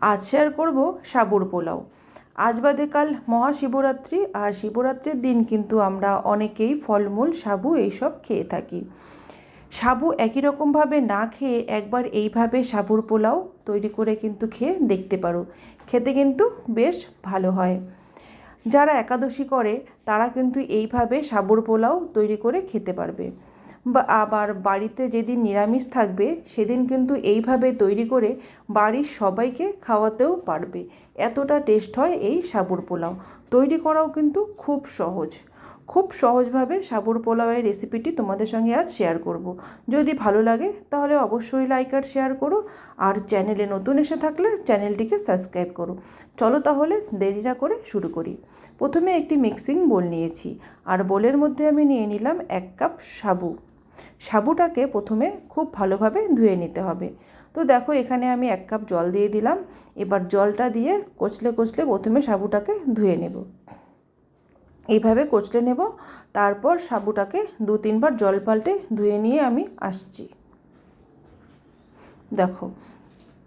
আজ শেয়ার করব সাবুর পোলাও। আজ বাদে কাল মহাশিবরাত্রি, আর শিবরাত্রির দিন কিন্তু আমরা অনেকেই ফলমূল, সাবু এইসব খেয়ে থাকি। সাবু একই রকমভাবে না খেয়ে একবার এইভাবে সাবুর পোলাও তৈরি করে কিন্তু খেয়ে দেখতে পারো। খেতে কিন্তু বেশ ভালো হয়। যারা একাদশী করে, তারা কিন্তু এইভাবে সাবুর পোলাও তৈরি করে খেতে পারবে। বা আবার বাড়িতে যেদিন নিরামিষ থাকবে, সেদিন কিন্তু এইভাবে তৈরি করে বাড়ির সবাইকে খাওয়াতেও পারবে। এতটা টেস্ট হয় এই সাবুর পোলাও। তৈরি করাও কিন্তু খুব সহজ। খুব সহজভাবে সাবুর পোলাওয়ের রেসিপিটি তোমাদের সঙ্গে আজ শেয়ার করব। যদি ভালো লাগে, তাহলে অবশ্যই লাইক আর শেয়ার করো। আর চ্যানেলে নতুন এসে থাকলে চ্যানেলটিকে সাবস্ক্রাইব করো। চলো তাহলে দেরি না করে শুরু করি। প্রথমে একটি মিক্সিং বোল নিয়েছি। আর বোলের মধ্যে আমি নিয়ে নিলাম এক কাপ সাবু। সাবুটাকে প্রথমে খুব ভালোভাবে ধুয়ে নিতে হবে। তো দেখো, এখানে আমি এক কাপ জল দিয়ে দিলাম। এবার জলটা দিয়ে কচলে কচলে প্রথমে সাবুটাকে ধুয়ে নেব। এইভাবে কচলে নেব। তারপর সাবুটাকে দু তিনবার জল পাল্টে ধুয়ে নিয়ে আমি আসছি। দেখো,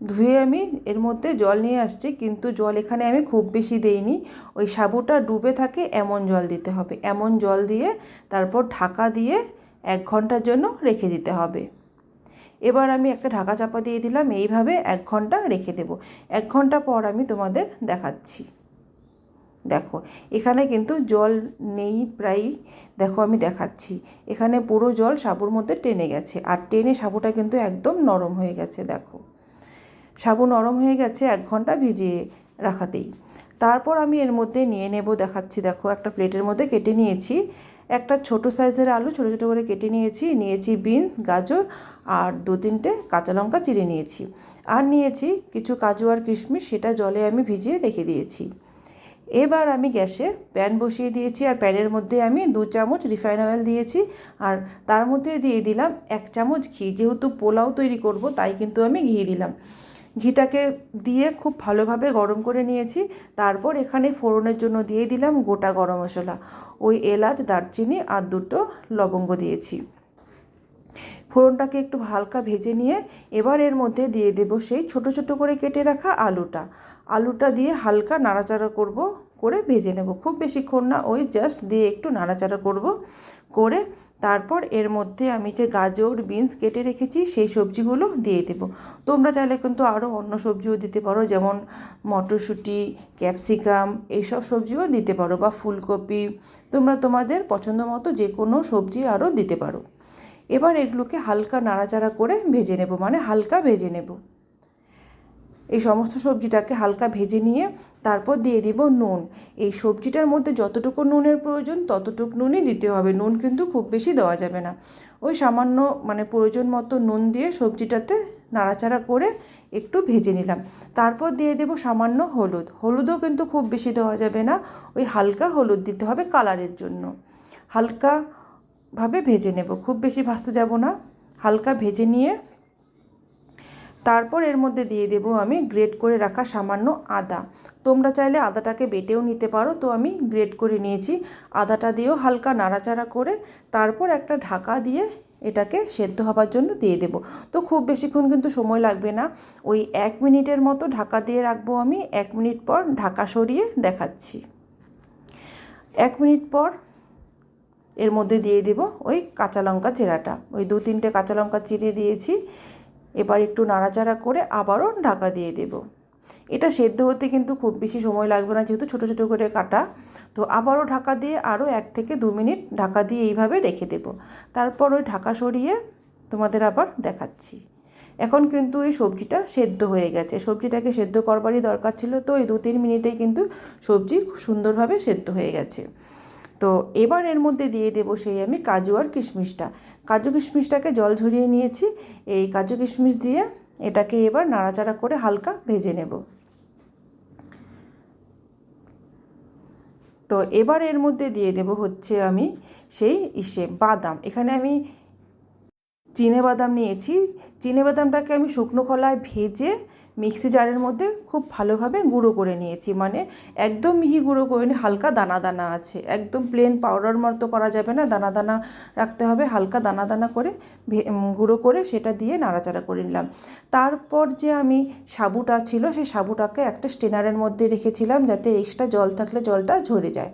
ধুয়ে আমি এর মধ্যে জল নিয়ে আসছি, কিন্তু জল এখানে আমি খুব বেশি দেইনি। ওই সাবুটা ডুবে থাকে, এমন জল দিতে হবে। এমন জল দিয়ে তারপর ঢাকা দিয়ে এক ঘণ্টার জন্য রেখে দিতে হবে। এবার আমি একটা ঢাকা চাপা দিয়ে দিলাম, এইভাবে এক ঘণ্টা রেখে দেব। এক ঘণ্টা পর আমি তোমাদের দেখাচ্ছি। দেখো, এখানে কিন্তু জল নেই প্রায় দেখো, আমি দেখাচ্ছি। এখানে পুরো জল সাবুর মধ্যে টেনে গেছে। আর টেনে সাবুটা কিন্তু একদম নরম হয়ে গেছে, দেখো। সাবু নরম হয়ে গেছে এক ঘণ্টা ভিজিয়ে রাখাতেই। তারপর আমি এর মধ্যে নিয়ে নেব, দেখাচ্ছি, দেখো, একটা প্লেটের মধ্যে কেটে নিয়েছি। একটা ছোট সাইজের আলু, ছোটো ছোটো করে কেটে নিয়েছি নিয়েছি বিনস, গাজর, আর দু তিনটে কাঁচা লঙ্কা চিড়ে নিয়েছি। আর নিয়েছি কিছু কাজু আর কিশমিশ, সেটা জলে আমি ভিজিয়ে রেখে দিয়েছি। এবার আমি গ্যাসে প্যান বসিয়ে দিয়েছি আর প্যানের মধ্যে আমি দু চামচ রিফাইন অয়েল দিয়েছি আর তার মধ্যে দিয়ে দিলাম এক চামচ ঘি। যেহেতু পোলাও তৈরি করব, তাই কিন্তু আমি ঘি দিলাম। ঘিটাকে দিয়ে খুব ভালোভাবে গরম করে নিয়েছি। তারপর এখানে ফোড়নের জন্য দিয়ে দিলাম গোটা গরম মশলা। ওই এলাচ, দারচিনি আর দুটো লবঙ্গ দিয়েছি। ফোড়নটাকে একটু হালকা ভেজে নিয়ে এবার এর মধ্যে দিয়ে দেবো সেই ছোট ছোট করে কেটে রাখা আলুটা। আলুটা দিয়ে হালকা নাড়াচাড়া করব, করে ভেজে নেব। খুব বেশিক্ষণ না, ওই জাস্ট দিয়ে একটু নাড়াচাড়া করব, করে তারপর এর মধ্যে আমি যে গাজর, বিনস কেটে রেখেছি, সেই সবজিগুলো দিয়ে দেবো। তোমরা চাইলে কিন্তু আরও অন্য সবজিও দিতে পারো, যেমন মটরশুঁটি, ক্যাপসিকাম, এইসব সবজিও দিতে পারো, বা ফুলকপি। তোমরা তোমাদের পছন্দ মতো যে কোনো সবজি আরও দিতে পারো। এবার এগুলোকে হালকা নাড়াচাড়া করে ভেজে নেব মানে হালকা ভেজে নেব। এই সমস্ত সবজিটাকে হালকা ভেজে নিয়ে তারপর দিয়ে দিব নুন। এই সবজিটার মধ্যে যতটুকু নুনের প্রয়োজন ততটুকু নুনই দিতে হবে, নুন কিন্তু খুব বেশি দেওয়া যাবে না। ওই সামান্য মানে প্রয়োজন মতো নুন দিয়ে সবজিটাতে নাড়াচাড়া করে একটু ভেজে নিলাম। তারপর দিয়ে দেব সামান্য হলুদ। হলুদও কিন্তু খুব বেশি দেওয়া যাবে না, ওই হালকা হলুদ দিতে হবে কালারের জন্য। হালকা ভাবে ভেজে নেব। খুব বেশি ভাজতে যাব না। হালকা ভেজে নিয়ে তারপর এর মধ্যে দিয়ে দেব আমি গ্রেট করে রাখা সামান্য আদা। তোমরা চাইলে আদাটাকে বেটেও নিতে পারো। তো আমি গ্রেট করে নিয়েছি। আদাটা দিয়েও হালকা নাড়াচাড়া করে তারপর একটা ঢাকা দিয়ে এটাকে সেদ্ধ হবার জন্য দিয়ে দেব। তো খুব বেশিক্ষণ কিন্তু সময় লাগবে না। ওই এক মিনিটের মতো ঢাকা দিয়ে রাখব আমি। এক মিনিট পর ঢাকা সরিয়ে দেখাচ্ছি। এক মিনিট পর এর মধ্যে দিয়ে দেব ওই কাঁচা লঙ্কা চেরাটা। ওই দু তিনটে কাঁচা লঙ্কা চিড়ে দিয়েছি। এবার একটু নাড়াচাড়া করে আবারও ঢাকা দিয়ে দেব। এটা সেদ্ধ হতে কিন্তু খুব বেশি সময় লাগবে না, যেহেতু ছোটো ছোটো করে কাটা। তো আবারও ঢাকা দিয়ে আরও এক থেকে দু মিনিট ঢাকা দিয়ে এইভাবে রেখে দেব। তারপর ওই ঢাকা সরিয়ে তোমাদের আবার দেখাচ্ছি। এখন কিন্তু এই সবজিটা সেদ্ধ হয়ে গেছে। সবজিটাকে সেদ্ধ করবারই দরকার ছিল, তো এই দু তিন মিনিটেই কিন্তু সবজি খুব সুন্দরভাবে সেদ্ধ হয়ে গেছে। তো এবার এর মধ্যে দিয়ে দেবো সেই আমি কাজু আর কিশমিশটা। কাজু কিশমিশটাকে জল ঝরিয়ে নিয়েছি। এই কাজু কিশমিশ দিয়ে এটাকে এবার নাড়াচাড়া করে হালকা ভেজে নেব। তো এবার এর মধ্যে দিয়ে দেব হচ্ছে আমি সেই ইসে বাদাম। এখানে আমি চিনে বাদাম নিয়েছি। চিনে বাদামটাকে আমি শুকনো খোলায় ভেজে মিক্সি জারের মধ্যে খুব ভালোভাবে গুঁড়ো করে নিয়েছি। মানে একদম মিহি গুঁড়ো করে নিয়ে হালকা দানা দানা আছে। একদম প্লেন পাউডার মতো করা যাবে না। দানা দানা রাখতে হবে, হালকা দানা দানা করে গুঁড়ো করে সেটা দিয়ে নাড়াচাড়া করে নিলাম। তারপর যে আমি সাবুটা ছিল, সেই সাবুটাকে একটা স্টেনারের মধ্যে রেখেছিলাম যাতে এক্সট্রা জল থাকলে জলটা ঝরে যায়।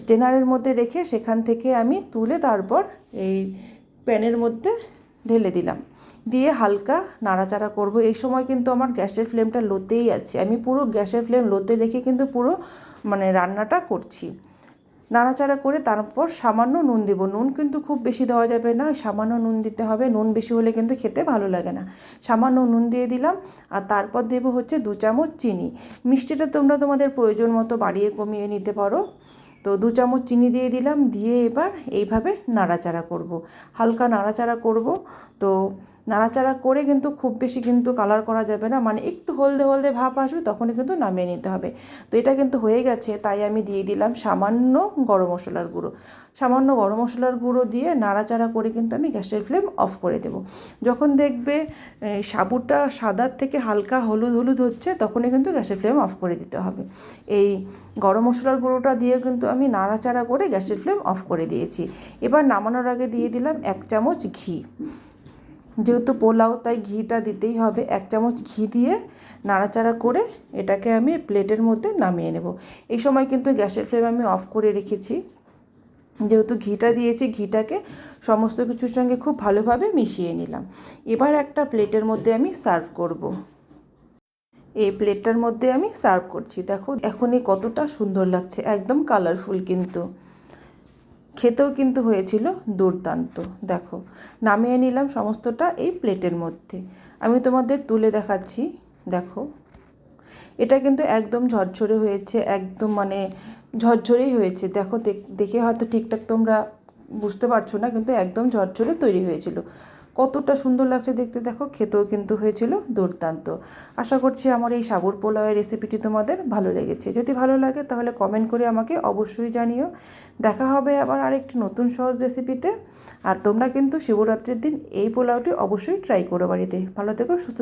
স্টেনারের মধ্যে রেখে সেখান থেকে আমি তুলে তারপর এই প্যানের মধ্যে ঢেলে দিলাম। দিয়ে হালকা নাড়াচাড়া করব। এই সময় কিন্তু আমার গ্যাসের ফ্লেমটা লোতেই আছে। আমি পুরো গ্যাসের ফ্লেম লোতে রেখে কিন্তু পুরো মানে রান্নাটা করছি। নাড়াচাড়া করে তারপর সামান্য নুন দেবো। নুন কিন্তু খুব বেশি দেওয়া যাবে না। সামান্য নুন দিতে হবে। নুন বেশি হলে কিন্তু খেতে ভালো লাগে না। সামান্য নুন দিয়ে দিলাম। আর তারপর দেবো হচ্ছে দু চামচ চিনি। মিষ্টিটা তোমরা তোমাদের প্রয়োজন মতো বাড়িয়ে কমিয়ে নিতে পারো। তো দু চামচ চিনি দিয়ে দিলাম, দিয়ে এবার এইভাবে নাড়াচাড়া করব। হালকা নাড়াচাড়া করব তো নাড়াচাড়া করে কিন্তু খুব বেশি কিন্তু কালার করা যাবে না। মানে একটু হলদে হলদে ভাব আসবে তখনই কিন্তু নামিয়ে নিতে হবে। তো এটা কিন্তু হয়ে গেছে, তাই আমি দিয়ে দিলাম সামান্য গরম মশলার গুঁড়ো। সামান্য গরম মশলার গুঁড়ো দিয়ে নাড়াচাড়া করে কিন্তু আমি গ্যাসের ফ্লেম অফ করে দেব। যখন দেখবে সাবুটা সাদার থেকে হালকা হলুদ হলুদ হচ্ছে, তখনই কিন্তু গ্যাসের ফ্লেম অফ করে দিতে হবে। এই গরম মশলার গুঁড়োটা দিয়ে কিন্তু আমি নাড়াচাড়া করে গ্যাসের ফ্লেম অফ করে দিয়েছি। এবার নামানোর আগে দিয়ে দিলাম এক চামচ ঘি। যেহেতু পোলাও, তাই ঘিটা দিতেই হবে। এক চামচ ঘি দিয়ে নাড়াচাড়া করে এটাকে আমি প্লেটের মধ্যে নামিয়ে নেব। এই সময় কিন্তু গ্যাসের ফ্লেম আমি অফ করে রেখেছি। যেহেতু ঘিটা দিয়েছি, ঘিটাকে সমস্ত কিছুর সঙ্গে খুব ভালোভাবে মিশিয়ে নিলাম। এবার একটা প্লেটের মধ্যে আমি সার্ভ করব। এই প্লেটটার মধ্যে আমি সার্ভ করছি। দেখো, এখনই কতটা সুন্দর লাগছে। একদম কালারফুল কিন্তু। খেতেও কিন্তু হয়েছিল দুর্দান্ত। দেখো, নামিয়ে নিলাম সমস্তটা এই প্লেটের মধ্যে। আমি তোমাদের তুলে দেখাচ্ছি, দেখো। এটা কিন্তু একদম ঝরঝরে হয়েছে, একদম মানে ঝরঝরেই হয়েছে। দেখো, দেখ- হয়তো ঠিকঠাক তোমরা বুঝতে পারছ না, কিন্তু একদম ঝরঝরে তৈরি হয়েছিল। কতটা সুন্দর লাগছে দেখতে। দেখো, খেতেও কিন্তু হয়েছিল দুর্দান্ত। আশা করছি আমার এই সাবুর পোলাওয়ের রেসিপিটি তোমাদের ভালো লেগেছে। যদি ভালো লাগে তাহলে কমেন্ট করে আমাকে অবশ্যই জানিও। দেখা হবে আবার আরেকটি নতুন সহজ রেসিপিতে আর তোমরা কিন্তু শিবরাত্রির দিন এই পোলাওটি অবশ্যই ট্রাই করো বাড়িতে। ভালো থেকো, সুস্থ